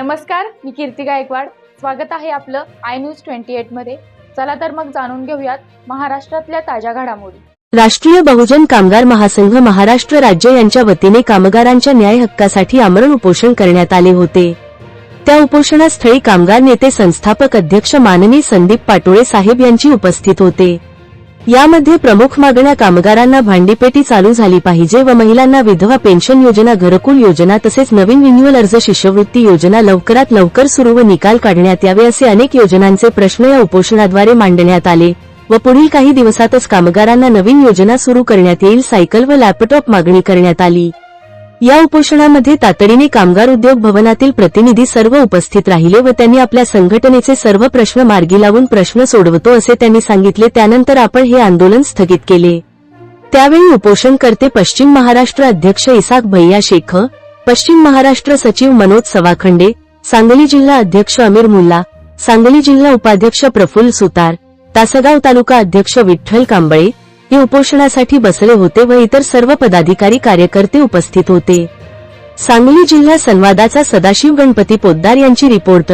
नमस्कार मी कीर्ती गायकवाड. स्वागत आहे आपलं आय न्यूज ट्वेंटी एटमध्ये. चला तर मग जाणून घेऊयात महाराष्ट्रातल्या ताज्या घडामोडी. राष्ट्रीय बहुजन कामगार महासंघ महाराष्ट्र राज्य यांच्या वतीने कामगारांच्या न्याय हक्कासाठी आमरण उपोषण करण्यात आले होते. त्या उपोषणास्थळी कामगार नेते संस्थापक अध्यक्ष माननीय संदीप पाटोळे साहेब यांची उपस्थित होते. यामध्ये प्रमुख मागण्या कामगारांना भांडीपेटी चालू झाली पाहिजे व महिलांना विधवा पेन्शन योजना घरकुल योजना तसेच नवीन रिन्युअल अर्ज शिष्यवृत्ती योजना लवकरात लवकर सुरू व निकाल काढण्यात यावे असे अनेक योजनांचे प्रश्न या उपोषणाद्वारे मांडण्यात आले व पुढील काही दिवसातच कामगारांना नवीन योजना सुरू करण्यात येईल सायकल व लॅपटॉप मागणी करण्यात आली. या उपोषणामध्ये तातडीने कामगार उद्योग भवनातील प्रतिनिधी सर्व उपस्थित राहिले व त्यांनी आपल्या संघटनेचे सर्व प्रश्न मार्गी लावून प्रश्न सोडवतो असे त्यांनी सांगितले. त्यानंतर आपण हे आंदोलन स्थगित केले. त्यावेळी उपोषणकर्ते पश्चिम महाराष्ट्र अध्यक्ष इसाक भैया शेख पश्चिम महाराष्ट्र सचिव मनोज सवाखंडे सांगली जिल्हा अध्यक्ष अमीर मुल्ला सांगली जिल्हा उपाध्यक्ष प्रफुल्ल सुतार तासगाव तालुका अध्यक्ष विठ्ठल कांबळे हे उपोषणासाठी बसले होते व इतर सर्व पदाधिकारी कार्यकर्ते उपस्थित होते. सांगली जिल्हा संवादाचा सदाशिव गणपती पोद्दार यांची रिपोर्ट